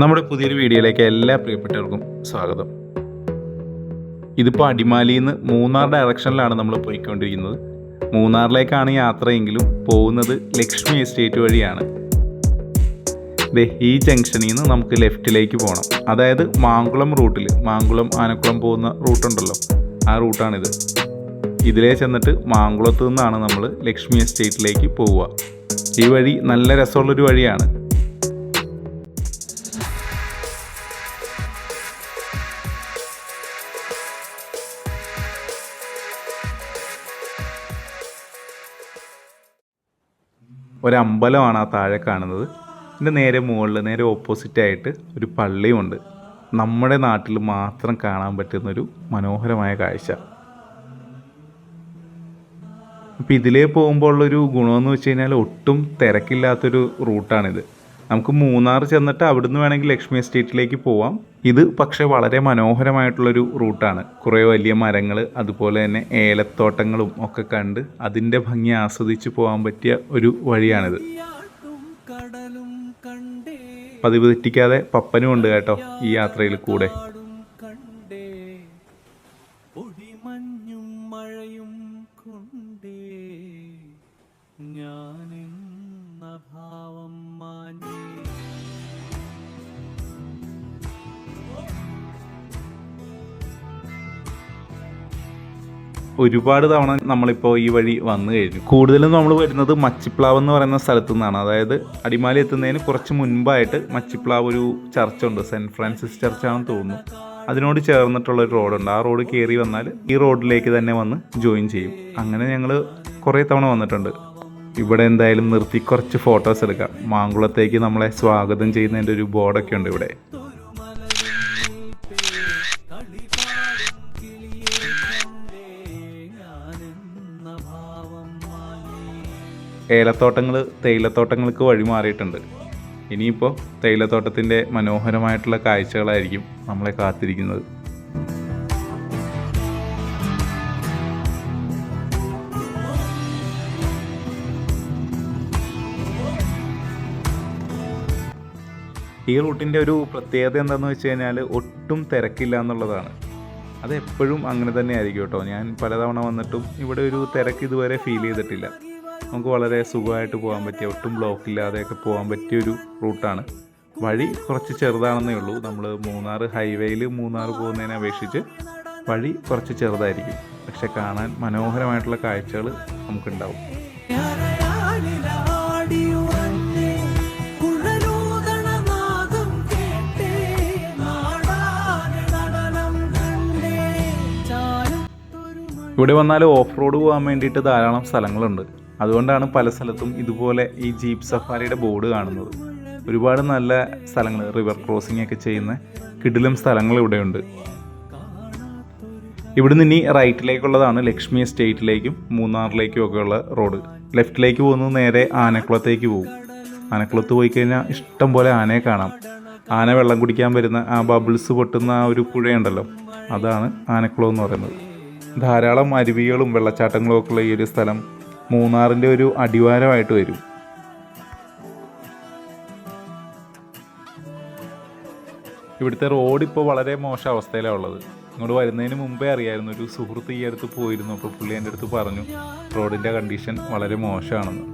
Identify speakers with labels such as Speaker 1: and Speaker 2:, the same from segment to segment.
Speaker 1: നമ്മുടെ പുതിയൊരു വീഡിയോയിലേക്ക് എല്ലാ പ്രിയപ്പെട്ടവർക്കും സ്വാഗതം. ഇതിപ്പോൾ അടിമാലിയിൽ നിന്ന് മൂന്നാർ ഡയറക്ഷനിലാണ് നമ്മൾ പോയിക്കൊണ്ടിരിക്കുന്നത്. മൂന്നാറിലേക്കാണ് യാത്രയെങ്കിലും പോകുന്നത് ലക്ഷ്മി എസ്റ്റേറ്റ് വഴിയാണ്. ദേ ഈ ജംഗ്ഷനിൽ നിന്ന് നമുക്ക് ലെഫ്റ്റിലേക്ക് പോകണം അതായത് മാങ്കുളം റൂട്ടിൽ മാങ്കുളം ആനക്കുളം പോകുന്ന റൂട്ടുണ്ടല്ലോ ആ റൂട്ടാണിത്. ഇതിലേ ചെന്നിട്ട് മാങ്കുളത്ത് നിന്നാണ് നമ്മൾ ലക്ഷ്മി എസ്റ്റേറ്റിലേക്ക് പോവുക. ഈ വഴി നല്ല രസമുള്ളൊരു വഴിയാണ്. ഒരമ്പലമാണ് ആ താഴെ കാണുന്നത്. ഇതിന്റെ നേരെ മുകളിൽ നേരെ ഓപ്പോസിറ്റായിട്ട് ഒരു പള്ളിയുമുണ്ട് നമ്മുടെ നാട്ടിൽ മാത്രം കാണാൻ പറ്റുന്നൊരു മനോഹരമായ കാഴ്ച. അപ്പോൾ ഇതിലേ പോകുമ്പോൾ ഉള്ളൊരു ഗുണമെന്ന് വെച്ച് കഴിഞ്ഞാൽ ഒട്ടും തിരക്കില്ലാത്തൊരു റൂട്ടാണിത്. നമുക്ക് മൂന്നാർ ചെന്നിട്ട് അവിടുന്ന് വേണമെങ്കിൽ ലക്ഷ്മി എസ്റ്റേറ്റിലേക്ക് പോവാം. ഇത് പക്ഷേ വളരെ മനോഹരമായിട്ടുള്ളൊരു റൂട്ടാണ്. കുറേ വലിയ മരങ്ങൾ അതുപോലെ തന്നെ ഏലത്തോട്ടങ്ങളും ഒക്കെ കണ്ട് അതിന്റെ ഭംഗി ആസ്വദിച്ച് പോകാൻ പറ്റിയ ഒരു വഴിയാണിത്. പതിവ് തെറ്റിക്കാതെ പപ്പനും ഉണ്ട് കേട്ടോ ഈ യാത്രയിൽ കൂടെ. ഒരുപാട് തവണ നമ്മളിപ്പോൾ ഈ വഴി വന്നു കഴിഞ്ഞു. കൂടുതലും നമ്മൾ വരുന്നത് മച്ചിപ്ലാവ് എന്ന് പറയുന്ന സ്ഥലത്തു നിന്നാണ് അതായത് അടിമാലി എത്തുന്നതിന് കുറച്ച് മുൻപായിട്ട് മച്ചിപ്ലാവ് ഒരു ചർച്ചുണ്ട്. സെന്റ് ഫ്രാൻസിസ് ചർച്ചാണെന്ന് തോന്നുന്നു. അതിനോട് ചേർന്നിട്ടുള്ള ഒരു റോഡുണ്ട്. ആ റോഡ് കയറി വന്നാൽ ഈ റോഡിലേക്ക് തന്നെ വന്ന് ജോയിൻ ചെയ്യും. അങ്ങനെ ഞങ്ങൾ കുറേ തവണ വന്നിട്ടുണ്ട്. ഇവിടെ എന്തായാലും നിർത്തി കുറച്ച് ഫോട്ടോസ് എടുക്കാം. മാങ്കുളത്തേക്ക് നമ്മളെ സ്വാഗതം ചെയ്യുന്നതിന്റെ ഒരു ബോർഡൊക്കെ ഉണ്ട് ഇവിടെ. ഏലത്തോട്ടങ്ങൾ തേയിലത്തോട്ടങ്ങൾക്ക് വഴി മാറിയിട്ടുണ്ട്. ഇനിയിപ്പോൾ തേയിലത്തോട്ടത്തിന്റെ മനോഹരമായിട്ടുള്ള കാഴ്ചകളായിരിക്കും നമ്മളെ കാത്തിരിക്കുന്നത്. ഈ റൂട്ടിന്റെ ഒരു പ്രത്യേകത എന്താണെന്ന് വെച്ച് കഴിഞ്ഞാൽ ഒട്ടും തിരക്കില്ല എന്നുള്ളതാണ്. അത് എപ്പോഴും അങ്ങനെ തന്നെ ആയിരിക്കും കേട്ടോ. ഞാൻ പലതവണ വന്നിട്ടും ഇവിടെ ഒരു തിരക്ക് ഇതുവരെ ഫീൽ ചെയ്തിട്ടില്ല. നമുക്ക് വളരെ സുഖമായിട്ട് പോകാൻ പറ്റിയ ഒട്ടും ബ്ലോക്ക് ഇല്ലാതെയൊക്കെ പോകാൻ പറ്റിയ ഒരു റൂട്ടാണ് വഴി കുറച്ച് ചെറുതാണെന്നേ ഉള്ളൂ. നമ്മൾ മൂന്നാർ ഹൈവേയിൽ മൂന്നാർ പോകുന്നതിനെ അപേക്ഷിച്ച് വഴി കുറച്ച് ചെറുതായിരിക്കും. പക്ഷെ കാണാൻ മനോഹരമായിട്ടുള്ള കാഴ്ചകൾ നമുക്കുണ്ടാവും. ഇവിടെ വന്നാൽ ഓഫ് റോഡ് പോകാൻ വേണ്ടിയിട്ട് ധാരാളം സ്ഥലങ്ങളുണ്ട്. അതുകൊണ്ടാണ് പല സ്ഥലത്തും ഇതുപോലെ ഈ ജീപ്പ് സഫാരിയുടെ ബോർഡ് കാണുന്നത്. ഒരുപാട് നല്ല സ്ഥലങ്ങൾ റിവർ ക്രോസിംഗ് ഒക്കെ ചെയ്യുന്ന കിടിലും സ്ഥലങ്ങൾ ഇവിടെയുണ്ട്. ഇവിടുന്ന് ഇനി റൈറ്റിലേക്കുള്ളതാണ് ലക്ഷ്മി എസ്റ്റേറ്റിലേക്കും മൂന്നാറിലേക്കും ഒക്കെ ഉള്ള റോഡ് ലെഫ്റ്റിലേക്ക് പോകുന്നത് നേരെ ആനക്കുളത്തേക്ക് പോകും. ആനക്കുളത്ത് പോയി കഴിഞ്ഞാൽ ഇഷ്ടം പോലെ ആനയെ കാണാം. ആന വെള്ളം കുടിക്കാൻ വരുന്ന ആ ബബിൾസ് പൊട്ടുന്ന ആ ഒരു പുഴയുണ്ടല്ലോ അതാണ് ആനക്കുളം എന്ന് പറയുന്നത്. ധാരാളം അരുവികളും വെള്ളച്ചാട്ടങ്ങളും ഒക്കെ ഉള്ള ഈ ഒരു സ്ഥലം. മൂന്നാറിന്റെ ഒരു അടിവാരമായിട്ട് വരും. ഇവിടുത്തെ റോഡ് ഇപ്പോൾ വളരെ മോശം അവസ്ഥയിലാണ് ഉള്ളത്. ഇങ്ങോട്ട് വരുന്നതിന് മുമ്പേ അറിയായിരുന്നു ഒരു സുഹൃത്ത് ഈ അടുത്ത് പോയിരുന്നു അപ്പോൾ പുള്ളി എന്റെ അടുത്ത് പറഞ്ഞു റോഡിന്റെ കണ്ടീഷൻ വളരെ മോശമാണെന്ന്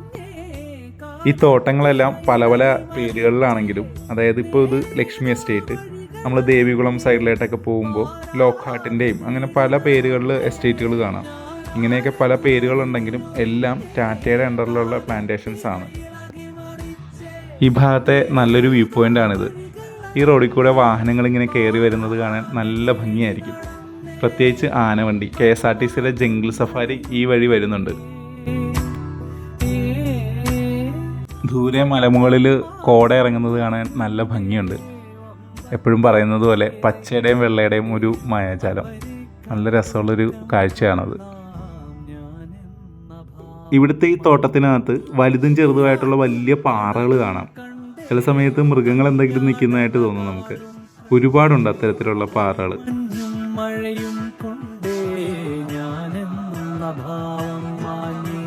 Speaker 1: ഈ തോട്ടങ്ങളെല്ലാം പല പല പേരുകളിലാണെങ്കിലും അതായത് ഇപ്പോൾ ഇത് ലക്ഷ്മി എസ്റ്റേറ്റ് നമ്മൾ ദേവികുളം സൈഡിലായിട്ടൊക്കെ പോകുമ്പോൾ ലോക്ക്ഹാട്ടിന്റെയും അങ്ങനെ പല പേരുകളിൽ എസ്റ്റേറ്റുകൾ കാണാം. ഇങ്ങനെയൊക്കെ പല പേരുകളുണ്ടെങ്കിലും എല്ലാം ടാറ്റയുടെ അണ്ടറിലുള്ള പ്ലാന്റേഷൻസ് ആണ്. ഈ ഭാഗത്തെ നല്ലൊരു വ്യൂ പോയിന്റ് ആണിത്. ഈ റോഡിൽ കൂടെ വാഹനങ്ങൾ ഇങ്ങനെ കയറി വരുന്നത് കാണാൻ നല്ല ഭംഗിയായിരിക്കും. പ്രത്യേകിച്ച് ആനവണ്ടി കെ എസ് ആർ ടി സിയുടെ ജംഗിൾ സഫാരി ഈ വഴി വരുന്നുണ്ട്. ദൂരെ മലമുകളിൽ കോട ഇറങ്ങുന്നത് കാണാൻ നല്ല ഭംഗിയുണ്ട്. എപ്പോഴും പറയുന്നത് പോലെ പച്ചയുടെയും വെള്ളയുടെയും ഒരു മായാജാലം. നല്ല രസമുള്ളൊരു കാഴ്ചയാണത്. ഇവിടുത്തെ ഈ തോട്ടത്തിനകത്ത് വലുതും ചെറുതുമായിട്ടുള്ള വലിയ പാറകൾ കാണാം. ചില സമയത്ത് മൃഗങ്ങൾ എന്തെങ്കിലും നിൽക്കുന്നതായിട്ട് തോന്നും നമുക്ക്. ഒരുപാടുണ്ട് അത്തരത്തിലുള്ള പാറകൾ.
Speaker 2: വേ മഴയും കൊണ്ടേ ഞാനെന്ന ഭാവം മാഞ്ഞേ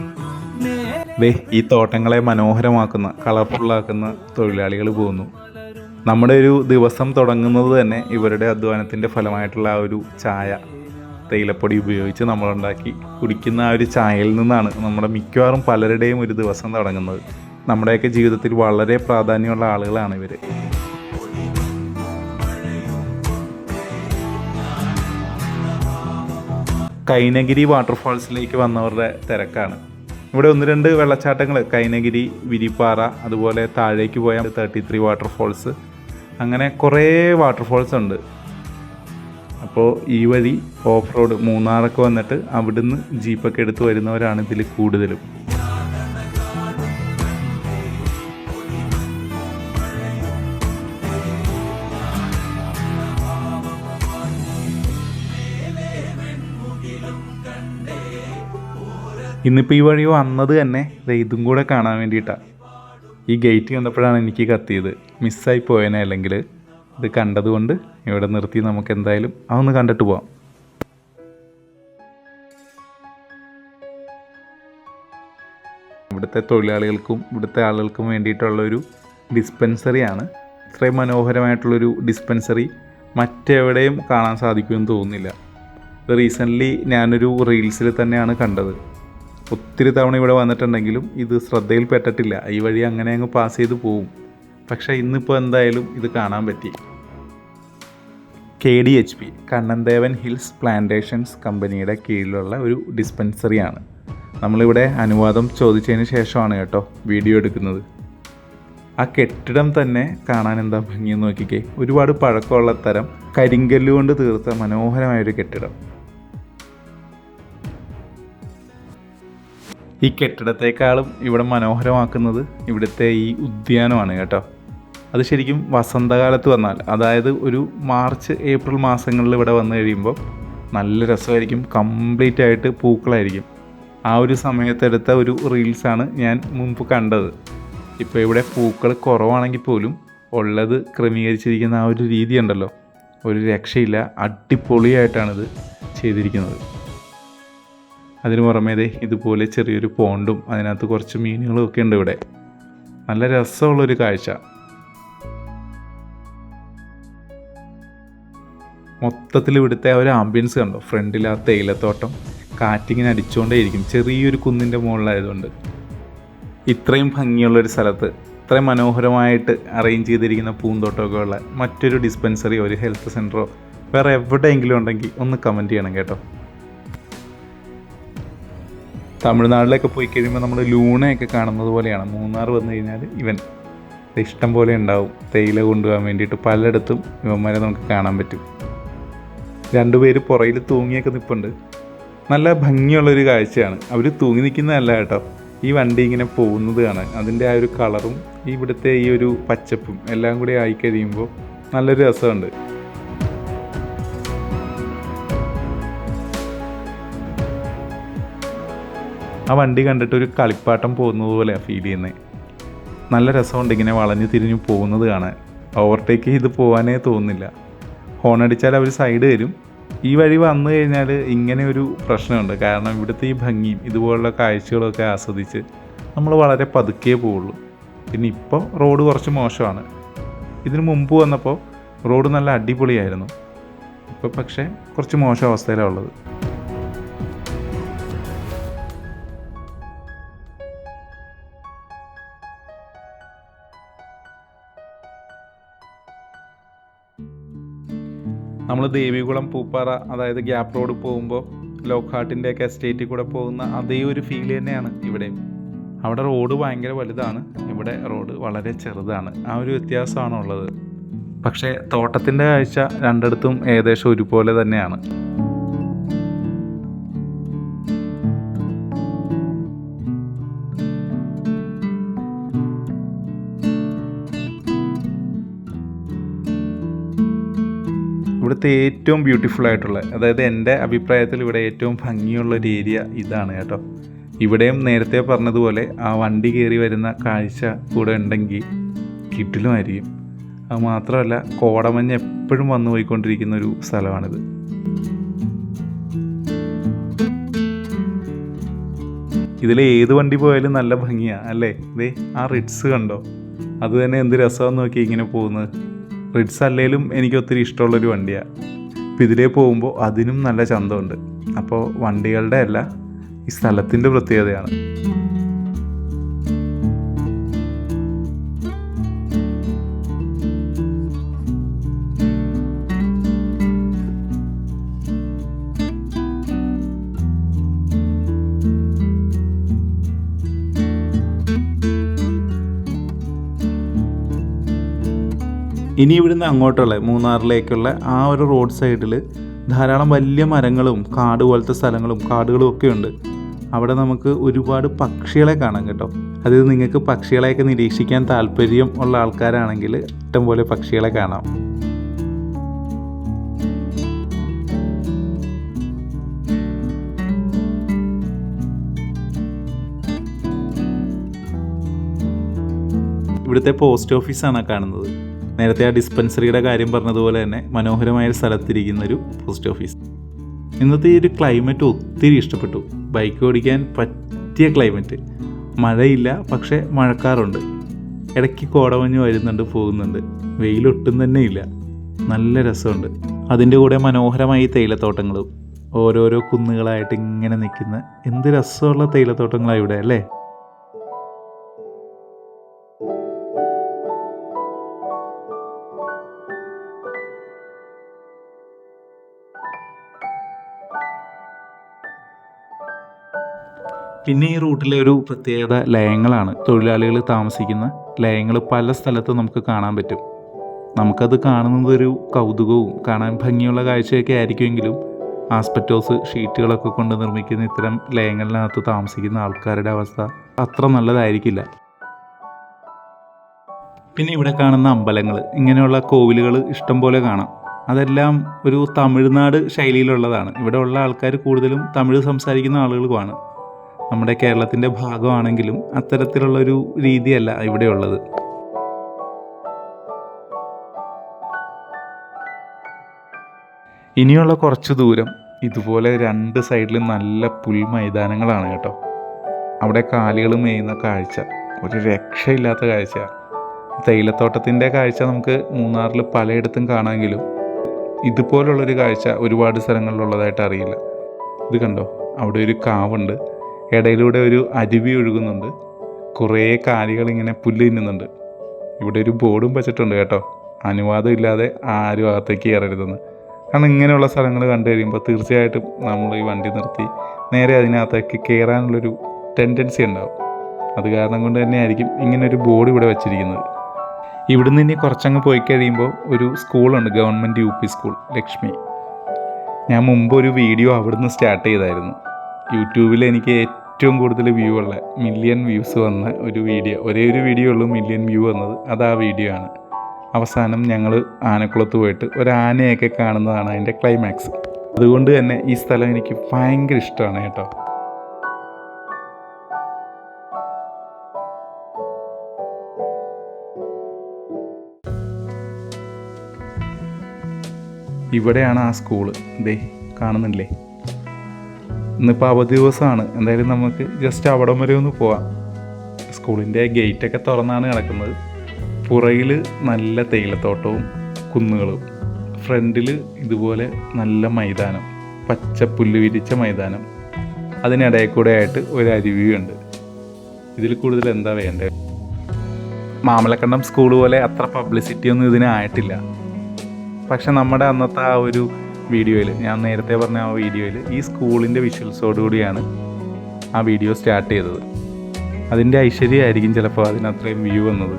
Speaker 2: നേരെ
Speaker 1: ദേ ഈ തോട്ടങ്ങളെ മനോഹരമാക്കുന്ന കളർഫുള്ളാക്കുന്ന തൊഴിലാളികൾ പോകുന്നു. നമ്മുടെ ഒരു ദിവസം തുടങ്ങുന്നത് തന്നെ ഇവരുടെ അധ്വാനത്തിന്റെ ഫലമായിട്ടുള്ള ആ ഒരു ചായ തേയിലപ്പൊടി ഉപയോഗിച്ച് നമ്മളുണ്ടാക്കി കുടിക്കുന്ന ആ ഒരു ചായയിൽ നിന്നാണ് നമ്മുടെ മിക്കവാറും പലരുടെയും ഒരു ദിവസം തുടങ്ങുന്നത്. നമ്മുടെയൊക്കെ ജീവിതത്തിൽ വളരെ പ്രാധാന്യമുള്ള ആളുകളാണ് ഇവർ കൈനഗിരി വാട്ടർഫാൾസിലേക്ക് വന്നവരുടെ തിരക്കാണ്. ഇവിടെ ഒന്ന് രണ്ട് വെള്ളച്ചാട്ടങ്ങൾ കൈനഗിരി വിരിപ്പാറ അതുപോലെ താഴേക്ക് പോയാൽ തേർട്ടി ത്രീ വാട്ടർഫാൾസ് അങ്ങനെ കുറേ വാട്ടർഫാൾസ് ഉണ്ട്. അപ്പോൾ ഈ വഴി ഓഫ് റോഡ് മൂന്നാറൊക്കെ വന്നിട്ട് അവിടുന്ന് ജീപ്പൊക്കെ എടുത്ത് വരുന്നവരാണ് ഇതിൽ കൂടുതലും. ഇന്നിപ്പോൾ ഈ വഴി വന്നത് തന്നെ ഇതും കൂടെ കാണാൻ വേണ്ടിയിട്ടാണ് ഈ ഗേറ്റ് കണ്ടപ്പോഴാണ് എനിക്ക് കത്തിയത്. മിസ്സായി പോയേനെ അല്ലെങ്കിൽ ഇത് കണ്ടതുകൊണ്ട് ഇവിടെ നിർത്തി നമുക്ക് എന്തായാലും അതൊന്ന് കണ്ടിട്ട് പോവാം. ഇവിടുത്തെ തൊഴിലാളികൾക്കും ഇവിടുത്തെ ആളുകൾക്കും വേണ്ടിയിട്ടുള്ളൊരു ഡിസ്പെൻസറിയാണ്. ഇത്രയും മനോഹരമായിട്ടുള്ളൊരു ഡിസ്പെൻസറി മറ്റെവിടെയും കാണാൻ സാധിക്കുമെന്ന് തോന്നുന്നില്ല. റീസെന്റ്ലി ഞാനൊരു റീൽസിൽ തന്നെയാണ് കണ്ടത്. ഒത്തിരി തവണ ഇവിടെ വന്നിട്ടുണ്ടെങ്കിലും ഇത് ശ്രദ്ധയിൽ ശ്രദ്ധയിൽപ്പെട്ടിട്ടില്ല ഈ വഴി അങ്ങനെ അങ്ങ് പാസ് ചെയ്ത് പോവും. പക്ഷേ ഇന്നിപ്പോൾ എന്തായാലും ഇത് കാണാൻ പറ്റി. K D H P Kannan Devan hills plantations കമ്പനിയുടെ കീഴിലുള്ള ഒരു ഡിസ്പെൻസറിയാണ്. നമ്മളിവിടെ അനുവാദം ചോദിച്ചതിന് ശേഷമാണ് കേട്ടോ വീഡിയോ എടുക്കുന്നത്. ആ കെട്ടിടം തന്നെ കാണാൻ എന്താ ഭംഗിയെന്ന് നോക്കിക്കേ. ഒരുപാട് പഴക്കമുള്ള തരം കരിങ്കല്ല് കൊണ്ട് തീർത്ത മനോഹരമായൊരു കെട്ടിടം. ഈ കെട്ടിടത്തെക്കാളും ഇവിടെ മനോഹരമാക്കുന്നത് ഇവിടുത്തെ ഈ ഉദ്യാനമാണ് കേട്ടോ. അത് ശരിക്കും വസന്തകാലത്ത് വന്നാൽ അതായത് ഒരു മാർച്ച് ഏപ്രിൽ മാസങ്ങളിൽ ഇവിടെ വന്നു കഴിയുമ്പോൾ നല്ല രസമായിരിക്കും കംപ്ലീറ്റ് ആയിട്ട് പൂക്കളായിരിക്കും. ആ ഒരു സമയത്തെടുത്ത ഒരു റീൽസാണ് ഞാൻ മുമ്പ് കണ്ടത്. ഇപ്പോൾ ഇവിടെ പൂക്കൾ കുറവാണെങ്കിൽ പോലും ഉള്ളത് ക്രമീകരിച്ചിരിക്കുന്ന ആ ഒരു രീതി ഉണ്ടല്ലോ. ഒരു രക്ഷയില്ല അടിപൊളിയായിട്ടാണിത് ചെയ്തിരിക്കുന്നത്. അതിന് പുറമേ ഇതുപോലെ ചെറിയൊരു പോണ്ടും അതിനകത്ത് കുറച്ച് മീനുകളും ഒക്കെ ഉണ്ട് ഇവിടെ. നല്ല രസമുള്ളൊരു കാഴ്ച. മൊത്തത്തിൽ ഇവിടുത്തെ ഒരു ആംബിയൻസ് കണ്ടോ? ഫ്രണ്ടിൽ ആ തേയിലത്തോട്ടം കാറ്റിങ്ങനെ അടിച്ചുകൊണ്ടേയിരിക്കും. ചെറിയൊരു കുന്നിന്റെ മുകളിലായതുകൊണ്ട്. ഇത്രയും ഭംഗിയുള്ളൊരു സ്ഥലത്ത് ഇത്രയും മനോഹരമായിട്ട് അറേഞ്ച് ചെയ്തിരിക്കുന്ന പൂന്തോട്ടമൊക്കെ ഉള്ള മറ്റൊരു ഡിസ്പെൻസറിയോ ഒരു ഹെൽത്ത് സെന്ററോ വേറെ എവിടെയെങ്കിലും ഉണ്ടെങ്കിൽ ഒന്ന് കമന്റ് ചെയ്യണം കേട്ടോ. തമിഴ്നാട്ടിലൊക്കെ പോയി കഴിയുമ്പോൾ നമ്മൾ ലൂണയൊക്കെ കാണുന്നത് പോലെയാണ്. മൂന്നാർ വന്നു കഴിഞ്ഞാൽ ഇവൻ ഇഷ്ടം പോലെ ഉണ്ടാവും. തേയില കൊണ്ടുപോകാൻ വേണ്ടിയിട്ട് പലയിടത്തും ഇവന്മാരെ നമുക്ക് കാണാൻ പറ്റും. രണ്ടുപേര് പുറയിൽ തൂങ്ങിയൊക്കെ നിൽപ്പുണ്ട് നല്ല ഭംഗിയുള്ളൊരു കാഴ്ചയാണ്. അവർ തൂങ്ങി നിൽക്കുന്നതല്ല കേട്ടോ. ഈ വണ്ടി ഇങ്ങനെ പോകുന്നത് കാണാൻ. അതിന്റെ ആ ഒരു കളറും ഇവിടുത്തെ ഈ ഒരു പച്ചപ്പും എല്ലാം കൂടി ആയി കഴിയുമ്പോൾ നല്ലൊരു രസമുണ്ട്. ആ വണ്ടി കണ്ടിട്ട് ഒരു കളിപ്പാട്ടം പോകുന്നത് പോലെയാണ് ഫീൽ ചെയ്യുന്നത് നല്ല രസമുണ്ട് ഇങ്ങനെ വളഞ്ഞു തിരിഞ്ഞു പോകുന്നത് കാണാൻ. ഓവർടേക്ക് ചെയ്ത് പോകാനേ തോന്നുന്നില്ല ഹോൺ അടിച്ചാൽ അവർ സൈഡ് തരും ഈ വഴി വന്നു കഴിഞ്ഞാൽ ഇങ്ങനെ ഒരു പ്രശ്നമുണ്ട്. കാരണം ഇവിടുത്തെ ഈ ഭംഗിയും ഇതുപോലുള്ള കാഴ്ചകളൊക്കെ ആസ്വദിച്ച് നമ്മൾ വളരെ പതുക്കെ പോവുള്ളൂ. പിന്നെ ഇപ്പോൾ റോഡ് കുറച്ച് മോശമാണ്. ഇതിന് മുമ്പ് വന്നപ്പോൾ റോഡ് നല്ല അടിപൊളിയായിരുന്നു. ഇപ്പോൾ പക്ഷേ കുറച്ച് മോശം അവസ്ഥയിലാണ് ഉള്ളത്. നമ്മൾ ദേവികുളം പൂപ്പാറ അതായത് ഗ്യാപ്പ് റോഡ് പോകുമ്പോൾ ലോക്ക്ഹാർട്ടിന്റെ ഒക്കെ എസ്റ്റേറ്റിൽ കൂടെ പോകുന്ന അതേ ഒരു ഫീൽ തന്നെയാണ് ഇവിടെ അവിടെ റോഡ് ഭയങ്കര വലുതാണ്. ഇവിടെ റോഡ് വളരെ ചെറുതാണ്. ആ ഒരു വ്യത്യാസമാണുള്ളത്. പക്ഷേ തോട്ടത്തിന്റെ കാഴ്ച രണ്ടിടത്തും ഏകദേശം ഒരുപോലെ തന്നെയാണ്. ഇവിടുത്തെ ഏറ്റവും ബ്യൂട്ടിഫുൾ ആയിട്ടുള്ള അതായത് എന്റെ അഭിപ്രായത്തിൽ ഇവിടെ ഏറ്റവും ഭംഗിയുള്ള ഒരു ഏരിയ ഇതാണ് കേട്ടോ. ഇവിടെയും നേരത്തെ പറഞ്ഞതുപോലെ ആ വണ്ടി കയറി വരുന്ന കാഴ്ച കൂടെ ഉണ്ടെങ്കിൽ കിട്ടിലുമായിരിക്കും അത് മാത്രമല്ല കോടമഞ്ഞ് എപ്പോഴും വന്നു പോയിക്കൊണ്ടിരിക്കുന്ന ഒരു സ്ഥലമാണിത്. ഇതിൽ ഏത് വണ്ടി പോയാലും നല്ല ഭംഗിയാണ് അല്ലേ? ദേ ആ റിഡ്സ് കണ്ടോ? അത് തന്നെ എന്ത് രസമാണെന്ന് നോക്കി ഇങ്ങനെ പോകുന്നത്. റിഡ്സ് അല്ലേലും എനിക്ക് ഒത്തിരി ഇഷ്ടമുള്ളൊരു വണ്ടിയാണ് അപ്പോൾ ഇതിലേ പോകുമ്പോൾ അതിനും നല്ല ചന്തമുണ്ട്. അപ്പോൾ വണ്ടികളുടെ അല്ല ഈ സ്ഥലത്തിന്റെ പ്രത്യേകതയാണ്. ഇനി ഇവിടുന്ന് അങ്ങോട്ടുള്ള മൂന്നാറിലേക്കുള്ള ആ ഒരു റോഡ് സൈഡിൽ ധാരാളം വലിയ മരങ്ങളും കാട് പോലത്തെ സ്ഥലങ്ങളും കാടുകളും ഒക്കെ ഉണ്ട്. അവിടെ നമുക്ക് ഒരുപാട് പക്ഷികളെ കാണാം കേട്ടോ. അത് നിങ്ങൾക്ക് പക്ഷികളെയൊക്കെ നിരീക്ഷിക്കാൻ താല്പര്യം ഉള്ള ആൾക്കാരാണെങ്കിൽ ഇഷ്ടം പോലെ പക്ഷികളെ കാണാം. ഇവിടുത്തെ പോസ്റ്റ് ഓഫീസാണ് കാണുന്നത്. നേരത്തെ ആ ഡിസ്പെൻസറിയുടെ കാര്യം പറഞ്ഞതുപോലെ തന്നെ മനോഹരമായ സ്ഥലത്തിരിക്കുന്ന ഒരു പോസ്റ്റ് ഓഫീസ് ഇന്നത്തെ ഈ ഒരു ക്ലൈമറ്റ് ഒത്തിരി ഇഷ്ടപ്പെട്ടു. ബൈക്ക് ഓടിക്കാൻ പറ്റിയ ക്ലൈമറ്റ് മഴയില്ല പക്ഷേ മഴക്കാറുണ്ട്. ഇടയ്ക്ക് കോടമഞ്ഞ് വരുന്നുണ്ട് പോകുന്നുണ്ട്. വെയിലൊട്ടും തന്നെ ഇല്ല നല്ല രസമുണ്ട്. അതിന്റെ കൂടെ മനോഹരമായ തേയിലത്തോട്ടങ്ങളും. ഓരോരോ കുന്നുകളായിട്ട് ഇങ്ങനെ നിൽക്കുന്ന എന്ത് രസമുള്ള തേയിലത്തോട്ടങ്ങളാണ് ഇവിടെ അല്ലേ? പിന്നെ ഈ റൂട്ടിലെ ഒരു പ്രത്യേകത ലയങ്ങളാണ്. തൊഴിലാളികൾ താമസിക്കുന്ന ലയങ്ങൾ പല സ്ഥലത്തും നമുക്ക് കാണാൻ പറ്റും. നമുക്കത് കാണുന്നത് ഒരു കൗതുകവും കാണാൻ ഭംഗിയുള്ള കാഴ്ചയൊക്കെ ആയിരിക്കുമെങ്കിലും ആസ്പെറ്റോസ് ഷീറ്റുകളൊക്കെ കൊണ്ട് നിർമ്മിക്കുന്ന ഇത്തരം ലയങ്ങളിനകത്ത് താമസിക്കുന്ന ആൾക്കാരുടെ അവസ്ഥ അത്ര നല്ലതായിരിക്കില്ല. പിന്നെ ഇവിടെ കാണുന്ന അമ്പലങ്ങൾ ഇങ്ങനെയുള്ള കോവിലുകൾ ഇഷ്ടം പോലെ കാണാം. അതെല്ലാം ഒരു തമിഴ്നാട് ശൈലിയിലുള്ളതാണ്. ഇവിടെ ഉള്ള ആൾക്കാർ കൂടുതലും തമിഴ് സംസാരിക്കുന്ന ആളുകളുമാണ് നമ്മുടെ കേരളത്തിന്റെ ഭാഗമാണെങ്കിലും അത്തരത്തിലുള്ളൊരു രീതിയല്ല ഇവിടെയുള്ളത്. ഇനിയുള്ള കുറച്ച് ദൂരം ഇതുപോലെ രണ്ട് സൈഡിലും നല്ല പുൽ മൈതാനങ്ങളാണ് കേട്ടോ. അവിടെ കാലികൾ മേയുന്ന കാഴ്ച ഒരു രക്ഷയില്ലാത്ത കാഴ്ച. തേയിലത്തോട്ടത്തിന്റെ കാഴ്ച നമുക്ക് മൂന്നാറിൽ പലയിടത്തും കാണാമെങ്കിലും ഇതുപോലുള്ളൊരു കാഴ്ച ഒരുപാട് സ്ഥലങ്ങളിലുള്ളതായിട്ട് അറിയില്ല. ഇത് കണ്ടോ? അവിടെ ഒരു കാവുണ്ട്. ഇടയിലൂടെ ഒരു അരുവി ഒഴുകുന്നുണ്ട്. കുറേ കാലികൾ ഇങ്ങനെ പുല്ല് തിന്നുന്നുണ്ട്. ഇവിടെ ഒരു ബോർഡും വെച്ചിട്ടുണ്ട് കേട്ടോ. അനുവാദം ഇല്ലാതെ ആരും അകത്തേക്ക് കയറരുതെന്ന്. കാരണം ഇങ്ങനെയുള്ള സ്ഥലങ്ങൾ കണ്ടു കഴിയുമ്പോൾ തീർച്ചയായിട്ടും നമ്മൾ ഈ വണ്ടി നിർത്തി നേരെ അതിനകത്തേക്ക് കയറാനുള്ളൊരു ടെൻഡൻസി ഉണ്ടാവും. അത് കാരണം കൊണ്ട് തന്നെയായിരിക്കും ഇങ്ങനൊരു ബോർഡ് ഇവിടെ വെച്ചിരിക്കുന്നത്. ഇവിടുന്ന് ഇനി കുറച്ചങ്ങ് പോയി കഴിയുമ്പോൾ ഒരു സ്കൂളുണ്ട് government U P school Lakshmi. ഞാൻ മുമ്പ് ഒരു വീഡിയോ അവിടുന്ന് സ്റ്റാർട്ട് ചെയ്തായിരുന്നു. യൂട്യൂബിൽ എനിക്ക് ഏറ്റവും കൂടുതൽ വ്യൂ ഉള്ള മില്യൺ വ്യൂസ് വന്ന ഒരു വീഡിയോ ഒരേ ഒരു വീഡിയോ ഉള്ളൂ മില്യൺ വ്യൂ വന്നത്. അത് ആ വീഡിയോ ആണ്. അവസാനം ഞങ്ങൾ ആനക്കുളത്ത് പോയിട്ട് ഒരു ആനയൊക്കെ കാണുന്നതാണ് അതിന്റെ ക്ലൈമാക്സ് അതുകൊണ്ട് തന്നെ ഈ സ്ഥലം എനിക്ക് ഭയങ്കര ഇഷ്ടമാണ് കേട്ടോ. ഇവിടെയാണ് ആ സ്കൂൾ ദേ കാണുന്നില്ലേ? ഇന്നിപ്പോൾ അവധി ദിവസമാണ്. എന്തായാലും നമുക്ക് ജസ്റ്റ് അവിടം വരെ ഒന്ന് പോവാം. സ്കൂളിന്റെ ഗേറ്റൊക്കെ തുറന്നാണ് കിടക്കുന്നത് പുറകിൽ നല്ല തേയിലത്തോട്ടവും കുന്നുകളും. ഫ്രണ്ടിൽ ഇതുപോലെ നല്ല മൈതാനം. പച്ച പുല്ല് വിരിച്ച മൈതാനം. അതിനിടയിൽ കൂടെ ആയിട്ട് ഒരു അരുവിയുണ്ട് ഇതിൽ കൂടുതൽ എന്താ വേണ്ടത് മാമലക്കണ്ടം സ്കൂൾ പോലെ അത്ര പബ്ലിസിറ്റി ഒന്നും ഇതിനായിട്ടില്ല പക്ഷെ നമ്മുടെ അന്നത്തെ ആ ഒരു വീഡിയോയിൽ ഞാൻ നേരത്തെ പറഞ്ഞ ആ വീഡിയോയിൽ ഈ സ്കൂളിന്റെ വിഷ്വൽസോടുകൂടിയാണ് ആ വീഡിയോ സ്റ്റാർട്ട് ചെയ്തത്. അതിന്റെ ഐശ്വര്യമായിരിക്കും ചിലപ്പോൾ അതിനത്രയും വ്യൂ വന്നത്.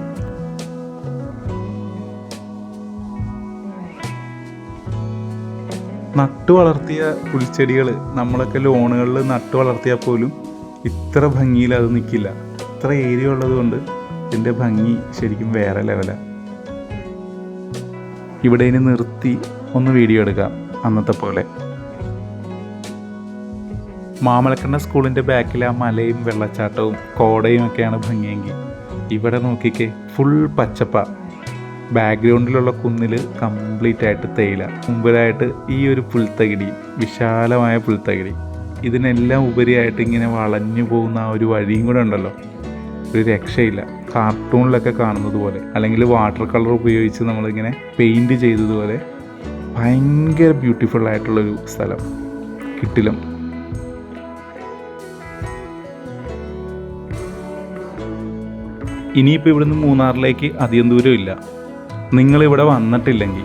Speaker 1: നട്ടു വളർത്തിയ പുൽച്ചെടികൾ നമ്മളൊക്കെ ലോണുകളിൽ നട്ടു വളർത്തിയാൽ പോലും ഇത്ര ഭംഗിയിൽ അത് നിൽക്കില്ല ഇത്ര ഏരിയ ഉള്ളത് കൊണ്ട് ഇതിന്റെ ഭംഗി ശരിക്കും വേറെ ലെവലാണ് ഇവിടെ ഇനി നിർത്തി ഒന്ന് വീഡിയോ എടുക്കാം. അന്നത്തെ പോലെ. മാമലക്കണ്ണ സ്കൂളിന്റെ ബാക്കിൽ ആ മലയും വെള്ളച്ചാട്ടവും കോടയും ഒക്കെയാണ് ഭംഗിയെങ്കിൽ. ഇവിടെ നോക്കിക്കേ ഫുൾ പച്ചപ്പ. ബാക്ക്ഗ്രൗണ്ടിലുള്ള കുന്നിൽ കംപ്ലീറ്റ് ആയിട്ട് തേയില. മുമ്പിലായിട്ട് ഈ ഒരു പുൽത്തകിടി വിശാലമായ പുൽത്തകിടി. ഇതിനെല്ലാം ഉപരിയായിട്ട് ഇങ്ങനെ വളഞ്ഞു പോകുന്ന ആ ഒരു വഴിയും കൂടെ ഉണ്ടല്ലോ. ഒരു രക്ഷയില്ല. കാർട്ടൂണിലൊക്കെ കാണുന്നത് പോലെ. അല്ലെങ്കിൽ വാട്ടർ കളർ ഉപയോഗിച്ച് നമ്മളിങ്ങനെ പെയിന്റ് ചെയ്തതുപോലെ ഭയങ്കര ബ്യൂട്ടിഫുൾ ആയിട്ടുള്ളൊരു സ്ഥലം. കിട്ടിലും. ഇനിയിപ്പോൾ ഇവിടുന്ന് മൂന്നാറിലേക്ക് അധികം ദൂരമില്ല നിങ്ങളിവിടെ വന്നിട്ടില്ലെങ്കിൽ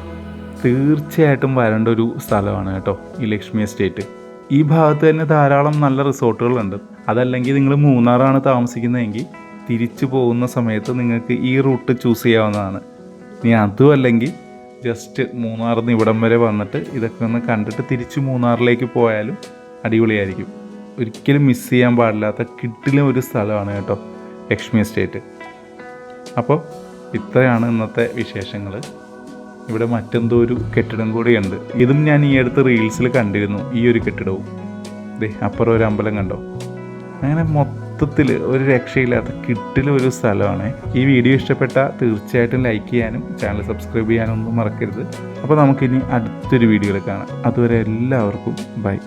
Speaker 1: തീർച്ചയായിട്ടും വരേണ്ട ഒരു സ്ഥലമാണ് കേട്ടോ ഈ ലക്ഷ്മി എസ്റ്റേറ്റ്. ഈ ഭാഗത്ത് തന്നെ ധാരാളം നല്ല റിസോർട്ടുകളുണ്ട്. അതല്ലെങ്കിൽ നിങ്ങൾ മൂന്നാറാണ് താമസിക്കുന്നതെങ്കിൽ തിരിച്ചു പോകുന്ന സമയത്ത് നിങ്ങൾക്ക് ഈ റൂട്ട് ചൂസ് ചെയ്യാവുന്നതാണ്. ഇനി അതും അല്ലെങ്കിൽ ജസ്റ്റ് മൂന്നാറിൽ നിന്ന് ഇവിടം വരെ വന്നിട്ട് ഇതൊക്കെ ഒന്ന് കണ്ടിട്ട് തിരിച്ച് മൂന്നാറിലേക്ക് പോയാലും അടിപൊളിയായിരിക്കും. ഒരിക്കലും മിസ് ചെയ്യാൻ പാടില്ലാത്ത കിട്ടിലും ഒരു സ്ഥലമാണ് കേട്ടോ ലക്ഷ്മി എസ്റ്റേറ്റ് അപ്പോൾ ഇത്രയാണ് ഇന്നത്തെ വിശേഷങ്ങൾ ഇവിടെ മറ്റെന്തോ ഒരു കെട്ടിടം കൂടിയുണ്ട്. ഇതും ഞാൻ ഈ അടുത്ത് റീൽസിൽ കണ്ടിരുന്നു. ഈ ഒരു കെട്ടിടവും. ദേ അപ്പുറം ഒരു അമ്പലം കണ്ടോ? അങ്ങനെ മൊത്തത്തിൽ ഒരു രക്ഷയില്ലാത്ത കിട്ടിൽ ഒരു സ്ഥലമാണ്. ഈ വീഡിയോ ഇഷ്ടപ്പെട്ട തീർച്ചയായിട്ടും ലൈക്ക് ചെയ്യാനും ചാനൽ സബ്സ്ക്രൈബ് ചെയ്യാനും ഒന്നും മറക്കരുത്. അപ്പോൾ നമുക്കിനി അടുത്തൊരു വീഡിയോയിൽ കാണാം. അതുവരെ എല്ലാവർക്കും ബൈ